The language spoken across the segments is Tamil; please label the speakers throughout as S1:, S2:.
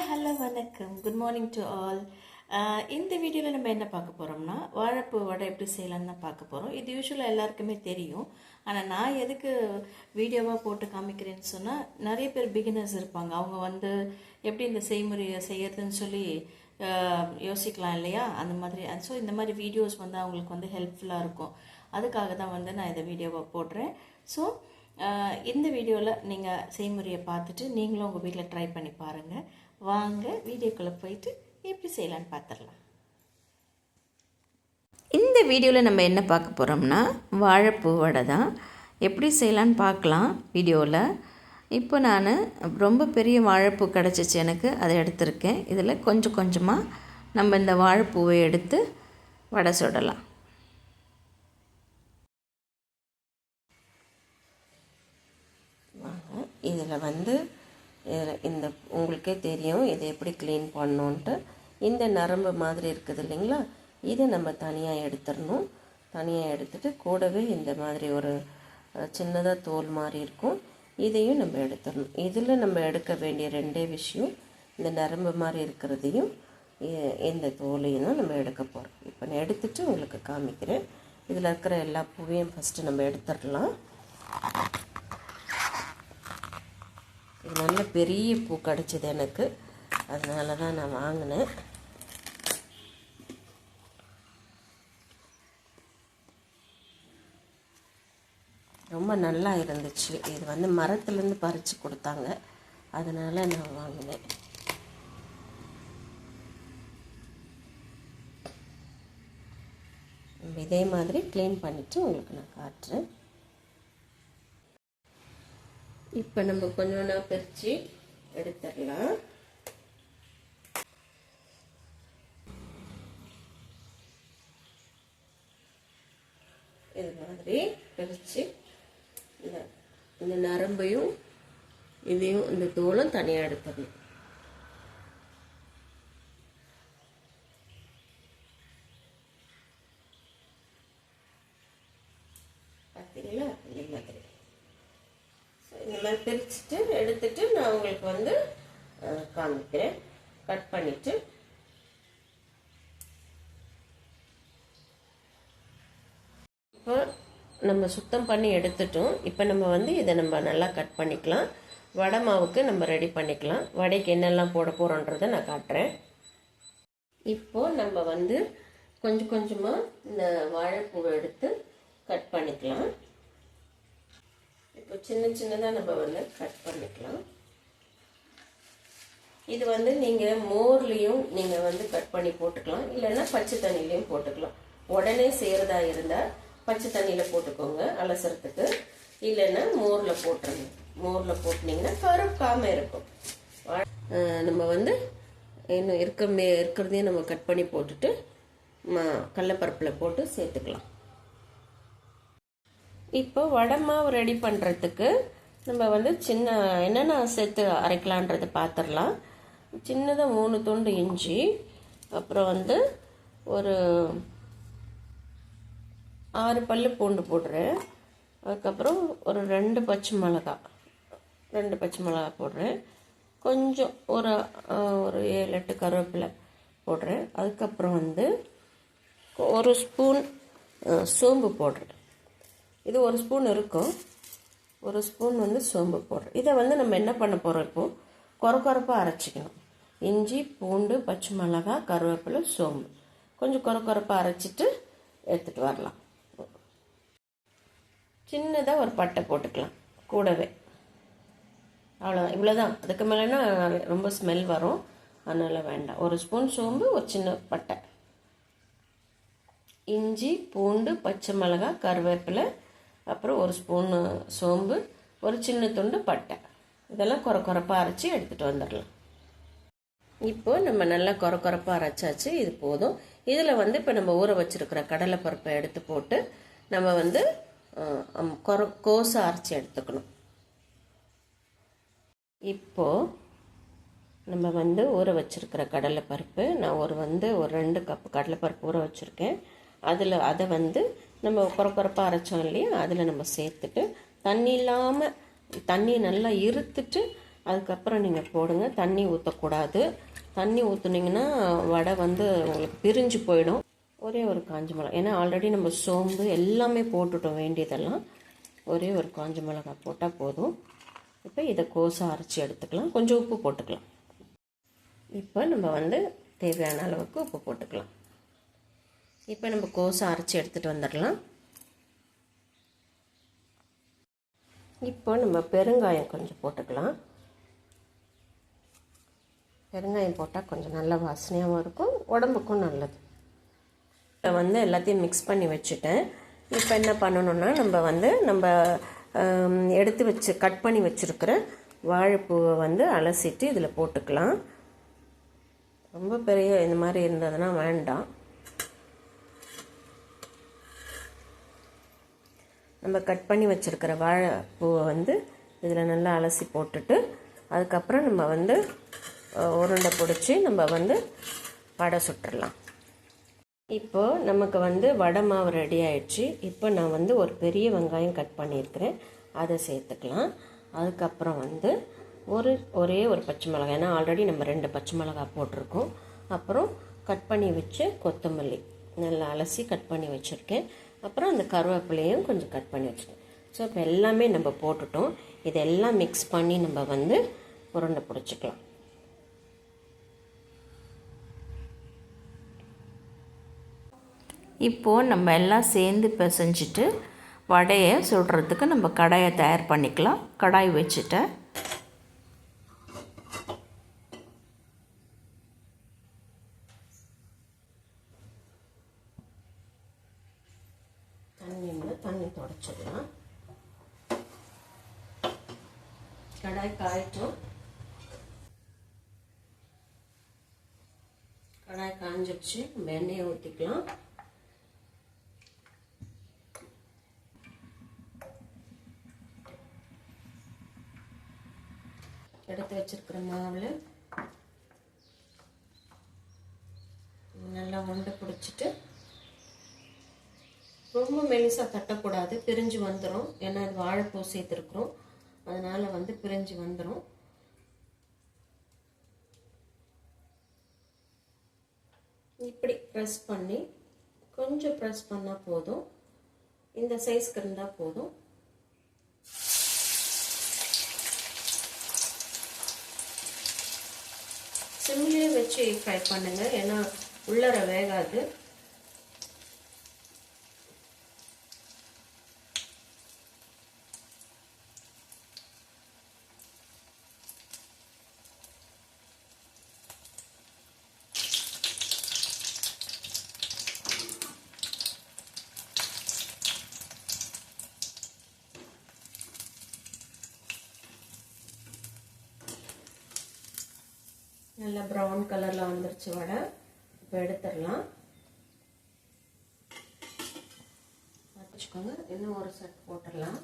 S1: ஹாய் ஹலோ வணக்கம். குட் மார்னிங் டு ஆல் இந்த வீடியோவில் நம்ம என்ன பார்க்க போகிறோம்னா வாழைப்பூ வடை எப்படி செய்யலாம்னு தான் பார்க்க போகிறோம் இது யூஸ்வலாக எல்லாருக்குமே தெரியும். ஆனால் நான் எதுக்கு வீடியோவாக போட்டு காமிக்கிறேன்னு சொன்னால் நிறைய பேர் பிகினர்ஸ் இருப்பாங்க. அவங்க வந்து எப்படி இந்த செய்முறையை செய்யறதுன்னு சொல்லி யோசிக்கலாம் இல்லையா? அந்த மாதிரி. ஸோ இந்த மாதிரி வீடியோஸ் வந்து அவங்களுக்கு வந்து ஹெல்ப்ஃபுல்லாக இருக்கும். அதுக்காக தான் வந்து நான் இதை வீடியோவாக போடுறேன். ஸோ இந்த வீடியோவில் நீங்கள் செய்முறையை பார்த்துட்டு நீங்களும் உங்கள் வீட்டில் ட்ரை பண்ணி பாருங்கள் வாங்க வீடியோக்குள்ளே போயிட்டு எப்படி செய்யலான்னு பார்த்துடலாம் இந்த வீடியோவில் நம்ம என்ன பார்க்க போகிறோம்னா வாழைப்பூ வடை தான். எப்படி செய்யலான்னு பார்க்கலாம் வீடியோவில் இப்போ நான் ரொம்ப பெரிய வாழைப்பூ கிடச்சிச்சு எனக்கு அதை எடுத்திருக்கேன். இதில் கொஞ்சம் கொஞ்சமாக நம்ம இந்த வாழைப்பூவை எடுத்து வடை சுடலாம்.
S2: வாங்க இதில் வந்து இதில் இந்த உங்களுக்கே தெரியும் இதை எப்படி க்ளீன் பண்ணோன்ட்டு. இந்த நரம்பு மாதிரி இருக்குது இல்லைங்களா? இதை நம்ம தனியாக எடுத்துடணும். தனியாக எடுத்துட்டு கூடவே இந்த மாதிரி ஒரு சின்னதாக தோல் மாதிரி இருக்கும். இதையும் நம்ம எடுத்துடணும். இதில் நம்ம எடுக்க வேண்டிய ரெண்டே விஷயம் இந்த நரம்பு மாதிரி இருக்கிறதையும் இந்த தோலையும் தான் நம்ம எடுக்க போகிறோம் இப்போ நான் எடுத்துட்டு உங்களுக்கு காமிக்கிறேன். இதில் இருக்கிற எல்லா பூவையும் ஃபஸ்ட்டு நம்ம எடுத்துடலாம். நல்ல பெரிய பூ கிடச்சிது எனக்கு. அதனால தான் நான் வாங்கினேன். ரொம்ப நல்லா இருந்துச்சு. இது வந்து மரத்துலேருந்து பறித்து கொடுத்தாங்க. அதனால் நான் வாங்கினேன். இதே மாதிரி க்ளீன் பண்ணிவிட்டு உங்களுக்கு நான் காட்டுறேன். இப்போ நம்ம கொஞ்சம் ஒன்றா பிரித்து எடுத்துடலாம். இது மாதிரி பிரித்து இந்த இந்த நரம்பையும் இதையும் இந்த தோலும் தனியாக எடுத்துடணும் பார்த்தீங்களா இந்த மாதிரி ஸோ இந்த மாதிரி பிரிச்சுட்டு எடுத்துட்டு நான் உங்களுக்கு வந்து காமிக்கிறேன். கட் பண்ணிட்டு. இப்போ நம்ம சுத்தம் பண்ணி எடுத்துட்டோம். இப்போ நம்ம வந்து இதை நம்ம நல்லா கட் பண்ணிக்கலாம். வடை மாவுக்கு நம்ம ரெடி பண்ணிக்கலாம். வடைக்கு என்னெல்லாம் போட போகிறோன்றதை நான் காட்டுறேன். இப்போது நம்ம வந்து கொஞ்சம் கொஞ்சமாக இந்த வாழைப்பூவை எடுத்து கட் பண்ணிக்கலாம். இப்போ சின்ன சின்னதாக நம்ம வந்து கட் பண்ணிக்கலாம். இது வந்து நீங்கள் மோர்லேயும் நீங்கள் வந்து கட் பண்ணி போட்டுக்கலாம். இல்லைன்னா பச்சை தண்ணிலையும் போட்டுக்கலாம். உடனே செய்கிறதா இருந்தால் பச்சை தண்ணியில் போட்டுக்கோங்க அலசறதுக்கு. இல்லைன்னா மோரில் போட்டுருங்க. மோரில் போட்டினீங்கன்னா கருக்காமல் இருக்கும். நம்ம வந்து இன்னும் இருக்க மே இருக்கிறதையும் நம்ம கட் பண்ணி போட்டுட்டு ம கடலப்பருப்பில் போட்டு சேர்த்துக்கலாம். இப்போ வடை மாவு ரெடி பண்ணுறதுக்கு நம்ம வந்து சின்ன என்னென்ன சேர்த்து அரைக்கலான்றதை பார்த்துடலாம் சின்னதாக மூணு துண்டு இஞ்சி அப்புறம் வந்து ஒரு ஆறு பல்லு பூண்டு போடுறேன். அதுக்கப்புறம் ஒரு ரெண்டு பச்சை மிளகா ரெண்டு பச்சை மிளகா போடுறேன். கொஞ்சம் ஒரு ஒரு ஏழு எட்டு கருவேப்பிலை போடுறேன். அதுக்கப்புறம் வந்து ஒரு ஸ்பூன் சோம்பு போடுறேன். இது ஒரு ஸ்பூன் இருக்கும். ஒரு ஸ்பூன் வந்து சோம்பு போடுறோம். இதை வந்து நம்ம என்ன பண்ண போகிறோம் இப்போது கொர கொரப்பாக அரைச்சிக்கணும். இஞ்சி பூண்டு பச்சை மிளகா கருவேப்பிலை சோம்பு. கொஞ்சம் கொர கொரப்பாக அரைச்சிட்டு எடுத்துகிட்டு வரலாம். சின்னதாக ஒரு பட்டை போட்டுக்கலாம். கூடவே. அவ்வளோதான் இவ்வளோதான் அதுக்கு மேலேனா ரொம்ப ஸ்மெல் வரும். அதனால் வேண்டாம். ஒரு ஸ்பூன் சோம்பு ஒரு சின்ன பட்டை. இஞ்சி பூண்டு பச்சை மிளகாய் கருவேப்பிலை அப்புறம் ஒரு ஸ்பூன் சோம்பு ஒரு சின்ன துண்டு பட்டை. இதெல்லாம் குறை குறைப்பாக அரைச்சி எடுத்துகிட்டு வந்துடலாம். இப்போ நம்ம நல்லா குறை குறைப்பாக அரைச்சாச்சு இது போதும். இதில் வந்து இப்போ நம்ம ஊற வச்சிருக்கிற கடலைப்பருப்பை எடுத்து போட்டு நம்ம வந்து அஹ், கொர கோசை அரைச்சி எடுத்துக்கணும். இப்போது நம்ம வந்து ஊற வச்சுருக்கிற கடலைப்பருப்பு நான் ஒரு வந்து ஒரு ரெண்டு கப் கடலைப்பருப்பு ஊற வச்சுருக்கேன். அதில் அதை வந்து நம்ம குறக்குறப்பாக அரைச்சோம் இல்லையா? அதில் நம்ம சேர்த்துட்டு தண்ணி இல்லாமல் தண்ணி நல்லா இருத்துட்டு அதுக்கப்புறம் நீங்கள் போடுங்க. தண்ணி ஊற்றக்கூடாது தண்ணி ஊற்றுனீங்கன்னா வடை வந்து உங்களுக்கு பிரிஞ்சு போயிடும். ஒரே ஒரு காஞ்ச மிளகா. ஏன்னா ஆல்ரெடி நம்ம சோம்பு எல்லாமே போட்டுட்டோம் வேண்டியதெல்லாம். ஒரே ஒரு காஞ்ச மிளகா போட்டால் போதும். இப்போ இதை கோசாக அரைச்சி எடுத்துக்கலாம். கொஞ்சம் உப்பு போட்டுக்கலாம். இப்போ நம்ம வந்து தேவையான அளவுக்கு உப்பு போட்டுக்கலாம். இப்போ நம்ம கோஸை அரைச்சி எடுத்துகிட்டு வந்துடலாம். இப்போ நம்ம பெருங்காயம் கொஞ்சம் போட்டுக்கலாம். பெருங்காயம் போட்டால் கொஞ்சம் நல்ல வாசனையாகவும் இருக்கும் உடம்புக்கும் நல்லது. இப்போ வந்து எல்லாத்தையும் மிக்ஸ் பண்ணி வச்சுட்டேன். இப்போ என்ன பண்ணணும்னா நம்ம வந்து நம்ம எடுத்து வச்சு கட் பண்ணி வச்சுருக்கிற வாழைப்பூவை வந்து அலசிட்டு இதில் போட்டுக்கலாம். ரொம்ப பெரிய இந்த மாதிரி இருந்ததுன்னா வேண்டாம். நம்ம கட் பண்ணி வச்சுருக்கிற வாழைப்பூவை வந்து இதில் நல்லா அலசி போட்டுட்டு அதுக்கப்புறம் நம்ம வந்து உருண்டை பிடிச்சி நம்ம வந்து வடை சுட்டுடலாம் இப்போது நமக்கு வந்து வடை மாவு ரெடி ஆயிடுச்சு. இப்போ நான் வந்து ஒரு பெரிய வெங்காயம் கட் பண்ணியிருக்கிறேன். அதை சேர்த்துக்கலாம். அதுக்கப்புறம் வந்து ஒரு ஒரே ஒரு பச்சை மிளகாய். ஏன்னா ஆல்ரெடி நம்ம ரெண்டு பச்சை மிளகாய் போட்டிருக்கோம். அப்புறம் கட் பண்ணி வச்ச கொத்தமல்லி. நல்லா அலசி கட் பண்ணி வச்சுருக்கேன். அப்புறம் அந்த கருவேப்பிலையும் கொஞ்சம் கட் பண்ணி வச்சுருக்கேன் ஸோ இப்போ எல்லாமே நம்ம போட்டுட்டோம். இதெல்லாம் மிக்ஸ் பண்ணி நம்ம வந்து உருண்டை பிடிச்சிக்கலாம்.
S1: இப்போது நம்ம எல்லாம் சேர்ந்து பிசைஞ்சிட்டு வடையை சுடுறதுக்கு நம்ம கடாயை தயார் பண்ணிக்கலாம். கடாய் வச்சுட்டேன்
S2: தண்ணியில் தொடச்சிடலாம். கடாய் காயட்டும். கடாய் காஞ்சிடுச்சு. நம்ம எண்ணெயை ஊற்றிக்கலாம் எடுத்து வச்சிருக்கிற மாவில் நல்லா உண்டை பிடிச்சிட்டு ரொம்ப மெலிசாக தட்டக்கூடாது பிரிஞ்சு வந்துடும் ஏன்னா அது வாழைப்பூ சேர்த்துருக்குறோம். அதனால் வந்து பிரிஞ்சு வந்துடும் இப்படி ப்ரெஸ் பண்ணி கொஞ்சம் ப்ரெஸ் பண்ணால் போதும். இந்த சைஸ்க்கு இருந்தால் போதும். சிம்லேயே வச்சு ஃப்ரை பண்ணுங்கள் ஏன்னா உள்ளர வேகாது. நல்லா ப்ரௌன் கலரில் வந்துருச்சு வடை. இப்போ எடுத்துடலாம். வச்சுக்கோங்க. இன்னும் ஒரு செட் போட்டுடலாம்.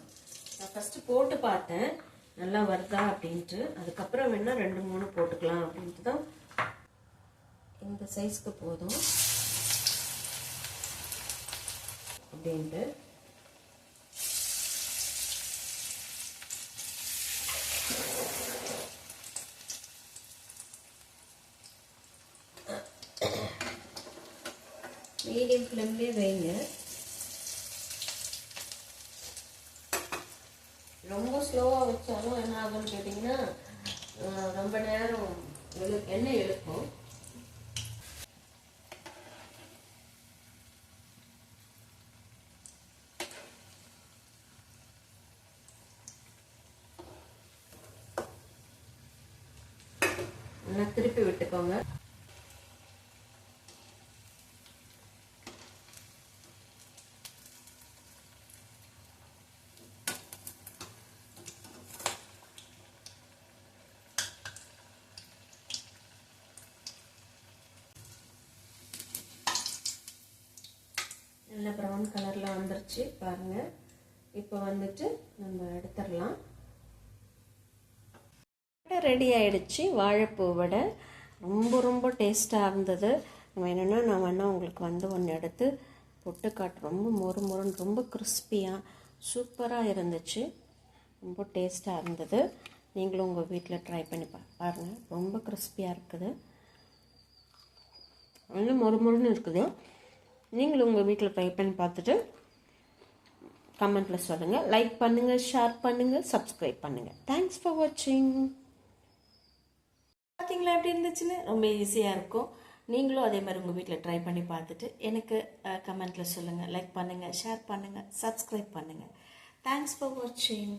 S2: நான் ஃபஸ்ட்டு போட்டு பார்த்தேன். நல்லா வருதா அப்படின்ட்டு. அதுக்கப்புறம் வேணால் ரெண்டு மூணு போட்டுக்கலாம் அப்படின்ட்டு தான். இந்த சைஸ்க்கு போதும். அப்படின்ட்டு. ஃப்ளேம்லேயே வைங்க. ரொம்ப ஸ்லோவாக வச்சாலும் என்ன ஆகும்னு கேட்டிங்கன்னா ரொம்ப நேரம் எழு எண்ணெய் இழுக்கும். நல்லா திருப்பி விட்டுக்கோங்க. நல்ல ப்ரௌன் கலரில் வந்துருச்சு பாருங்கள் இப்போ வந்துட்டு நம்ம எடுத்துடலாம். வடை ரெடி ஆகிடுச்சு வாழைப்பூ வடை. ரொம்ப ரொம்ப டேஸ்ட்டாக இருந்தது. வேணும்னா நான் வேணால் உங்களுக்கு வந்து ஒன்று எடுத்து பொட்டு காட்டு. ரொம்ப மொறு மொறுன்னு ரொம்ப கிறிஸ்பியாக சூப்பராக இருந்துச்சு. ரொம்ப டேஸ்ட்டாக இருந்தது. நீங்களும் உங்கள் வீட்டில் ட்ரை பண்ணி பா பாருங்கள் ரொம்ப கிறிஸ்பியாக இருக்குது. நல்ல மொறு மொறுன்னு இருக்குது? நீங்களும் உங்கள் வீட்டில் ட்ரை பண்ணி பார்த்துட்டு கமெண்ட்டில் சொல்லுங்கள் லைக் பண்ணுங்கள் ஷேர் பண்ணுங்கள் சப்ஸ்கிரைப் பண்ணுங்கள் தேங்க்ஸ் ஃபார் வாட்சிங்
S1: பார்த்தீங்களா எப்படி இருந்துச்சுன்னு? ரொம்ப ஈஸியாக இருக்கும். நீங்களும் அதே மாதிரி உங்கள் வீட்டில் ட்ரை பண்ணி பார்த்துட்டு எனக்கு கமெண்ட்டில் சொல்லுங்கள் லைக் பண்ணுங்கள் ஷேர் பண்ணுங்கள் சப்ஸ்கிரைப் பண்ணுங்கள் தேங்க்ஸ் ஃபார் வாட்சிங்